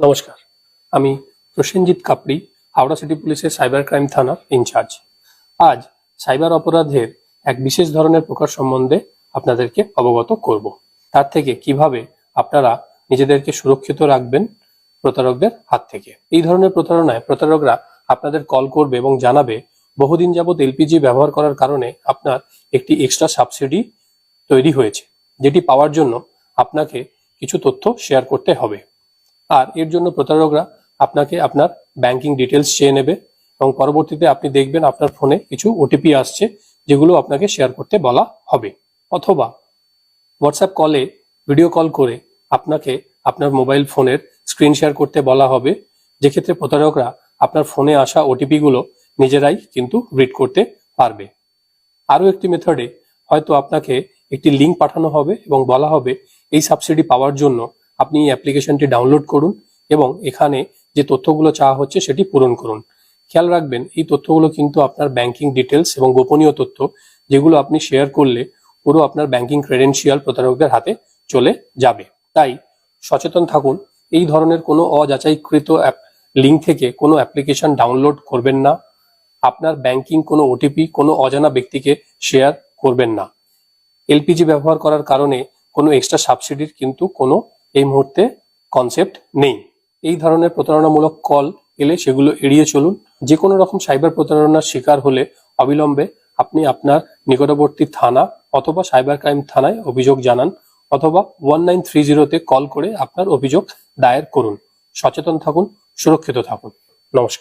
নমস্কার। আমি প্রসেনজিৎ কাপড়ি, হাওড়া সিটি পুলিশের সাইবার ক্রাইম থানার ইনচার্জ। আজ সাইবার অপরাধের এক বিশেষ ধরনের প্রকার সম্বন্ধে আপনাদেরকে অবগত করব। তার থেকে কীভাবে আপনারা নিজেদেরকে সুরক্ষিত রাখবেন প্রতারকদের হাত থেকে। এই ধরনের প্রতারণায় প্রতারকরা আপনাদের কল করবে এবং জানাবে, বহুদিন যাবত এলপিজি ব্যবহার করার কারণে আপনার একটি এক্সট্রা সাবসিডি তৈরি হয়েছে, যেটি পাওয়ার জন্য আপনাকে কিছু তথ্য শেয়ার করতে হবে। আর এর জন্য প্রতারকরা আপনাকে আপনার ব্যাংকিং ডিটেলস চেয়ে নেবে এবং পরবর্তীতে আপনি দেখবেন আপনার ফোনে কিছু ওটিপি আসছে যেগুলো আপনাকে শেয়ার করতে বলা হবে। অথবা হোয়াটসঅ্যাপ কলে ভিডিও কল করে আপনাকে আপনার মোবাইল ফোনের স্ক্রিন শেয়ার করতে বলা হবে। যেক্ষেত্রে প্রতারকরা আপনার ফোনে আসা ওটিপি গুলো নিজেরাই কিন্তু রিড করতে পারবে। আরও একটি মেথডে হয়তো আপনাকে একটি লিঙ্ক পাঠানো হবে এবং বলা হবে, এই সাবসিডি পাওয়ার জন্য আপনি এই অ্যাপ্লিকেশনটি ডাউনলোড করুন এবং এখানে যে তথ্যগুলো চাওয়া হচ্ছে সেটি পূরণ করুন। খেয়াল রাখবেন, এই তথ্যগুলো কিন্তু আপনার ব্যাংকিং ডিটেলস এবং গোপনীয় তথ্য যেগুলো আপনি শেয়ার করলে পুরো আপনার ব্যাংকিং ক্রেডেন্সিয়াল প্রতারকদের হাতে চলে যাবে। তাই সচেতন থাকুন, এই ধরনের কোনো অযাচাইকৃত অ্যাপ লিঙ্ক থেকে কোনো অ্যাপ্লিকেশন ডাউনলোড করবেন না। আপনার ব্যাংকিং কোনো ওটিপি কোনো অজানা ব্যক্তিকে শেয়ার করবেন না। এলপিজি ব্যবহার করার কারণে কোনো এক্সট্রা সাবসিডির কিন্তু কোনো এই মুহূর্তে কনসেপ্ট নেই। এই ধরনের প্রতারণামূলক কল এলে সেগুলো এড়িয়ে চলুন। যে কোনো রকম সাইবার প্রতারণার শিকার হলে অবিলম্বে আপনি আপনার নিকটবর্তী থানা অথবা সাইবার ক্রাইম থানায় অভিযোগ জানান অথবা ওয়ান নাইন থ্রি জিরোতে কল করে আপনার অভিযোগ দায়ের করুন। সচেতন থাকুন, সুরক্ষিত থাকুন। নমস্কার।